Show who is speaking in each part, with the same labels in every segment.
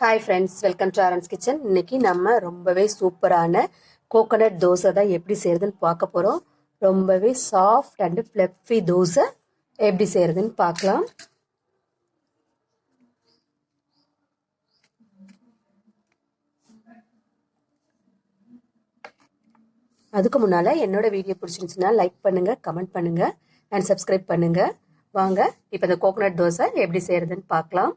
Speaker 1: Hi friends welcome to Aaron's kitchen இன்னைக்கு நம்ம ரொம்பவே சூப்பரான கோகோனட் தோசை தான் எப்படி செய்கிறதுன்னு பார்க்க போகிறோம் ரொம்பவே சாஃப்ட் அண்ட் ஃப்ளஃபி தோசை எப்படி செய்கிறதுன்னு பார்க்கலாம். அதுக்கு முன்னால் என்னோட வீடியோ பிடிச்சிருந்துச்சுன்னா லைக் பண்ணுங்கள் கமெண்ட் பண்ணுங்கள் அண்ட் சப்ஸ்கிரைப் பண்ணுங்கள் வாங்க இப்போ இந்த கோகோனட் தோசை எப்படி செய்கிறதுன்னு பார்க்கலாம்.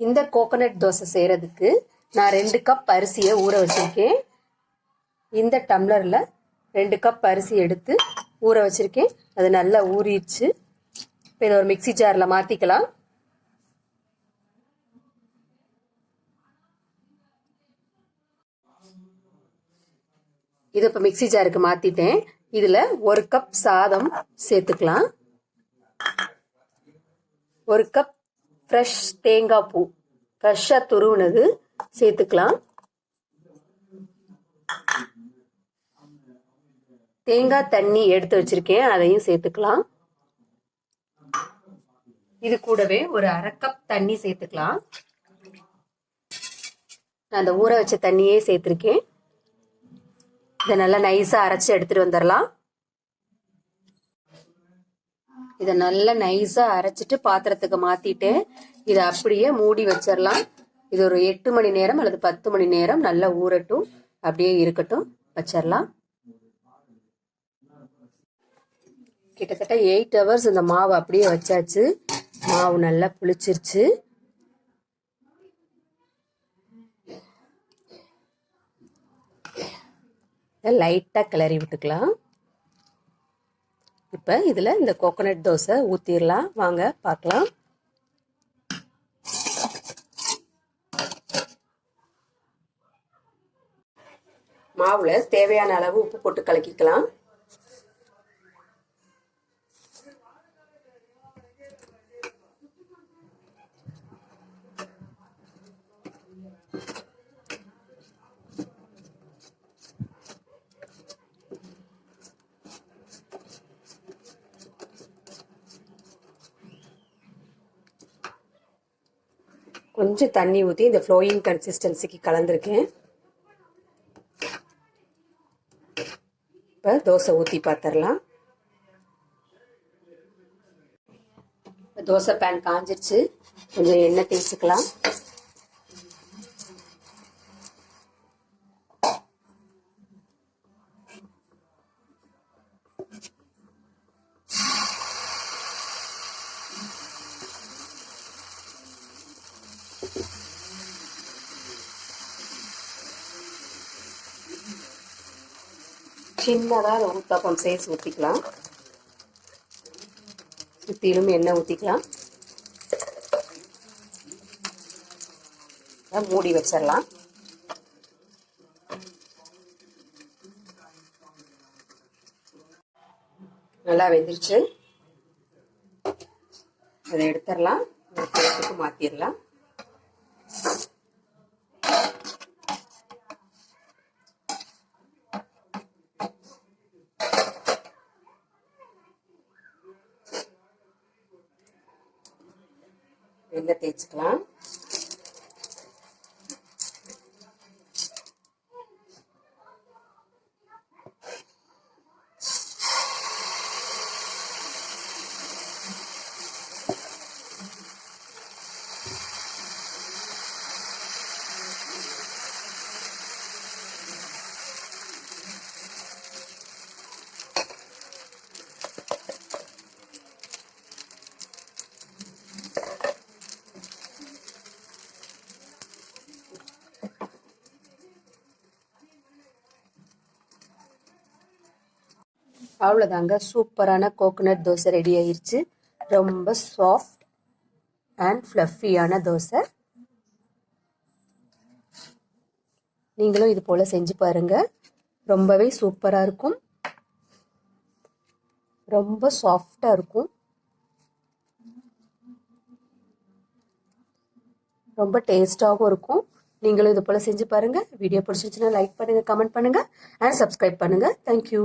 Speaker 1: இந்த கோகோனட் தோசை செய்கிறதுக்கு நான் ரெண்டு கப் அரிசியை ஊற வச்சுருக்கேன். இந்த டம்ளரில் ரெண்டு கப் அரிசி எடுத்து ஊற வச்சுருக்கேன். அது நல்லா ஊறிடுச்சு. இப்போ இதை ஒரு மிக்சி ஜாரில் மாற்றிக்கலாம் இது இப்போ மிக்சி ஜாருக்கு மாற்றிட்டேன் இதில் ஒரு கப் சாதம் சேர்த்துக்கலாம். ஒரு கப் ஃப்ரெஷ் தேங்காய் பூ. ஃப்ரெஷ்ஷாக துருவுனது. சேர்த்துக்கலாம். தேங்காய் தண்ணி எடுத்து வச்சிருக்கேன். அதையும் சேர்த்துக்கலாம். இது கூடவே ஒரு அரை கப் தண்ணி சேர்த்துக்கலாம். நான் அந்த ஊற வச்ச தண்ணியே சேர்த்துருக்கேன். இதை நல்லா நைஸாக அரைச்சி எடுத்துட்டு வந்துடலாம். இதை நல்லா நைஸாக அரைச்சிட்டு பாத்திரத்துக்கு மாற்றிட்டு இதை அப்படியே மூடி வச்சிடலாம் இது ஒரு எட்டு மணி நேரம் அல்லது பத்து மணி நேரம் நல்லா ஊறட்டும். அப்படியே இருக்கட்டும். வச்சிடலாம் கிட்டத்தட்ட எயிட் ஹவர்ஸ் இந்த மாவு அப்படியே வச்சாச்சு. மாவு நல்லா புளிச்சிருச்சு. லைட்டாக கிளறி விட்டுக்கலாம். இப்போ இதில் இந்த கோகோனட் தோசை ஊற்றிடலாம் வாங்க பார்க்கலாம். மாவில் தேவையான அளவு உப்பு போட்டு கலக்கிக்கலாம். கொஞ்சம் தண்ணி ஊற்றி இந்த ஃப்ளோயிங் கன்சிஸ்டன்சிக்கு கலந்துருக்கேன். இப்போ தோசை ஊற்றி பார்த்துடலாம் இப்போ தோசை பேன் காஞ்சிருச்சு. கொஞ்சம் எண்ணெய் தேய்ச்சிக்கலாம். சின்னதாக ஊத்தாப்பம் சைஸ் ஊற்றிக்கலாம் சுற்றிலும் எண்ணெய் ஊற்றிக்கலாம் மூடி வச்சிடலாம். நல்லா வெந்துருச்சு. அதை எடுத்துடலாம். ஒரு மாற்றிடலாம் வெளில தேய்ச்சிக்கலாம். அவ்வளோதாங்க சூப்பரான கோகோனட் தோசை ரெடி ஆயிடுச்சு ரொம்ப சாஃப்ட் அண்ட் ஃப்ளஃபியான தோசை. நீங்களும் இது போல் செஞ்சு பாருங்கள் ரொம்பவே சூப்பராக இருக்கும். ரொம்ப சாஃப்டாக இருக்கும். ரொம்ப டேஸ்டாகவும் இருக்கும். நீங்களும் இது போல் செஞ்சு பாருங்கள் வீடியோ பிடிச்சிருச்சுன்னா லைக் பண்ணுங்கள் கமெண்ட் பண்ணுங்கள் அண்ட் சப்ஸ்கிரைப் பண்ணுங்கள் தேங்க்யூ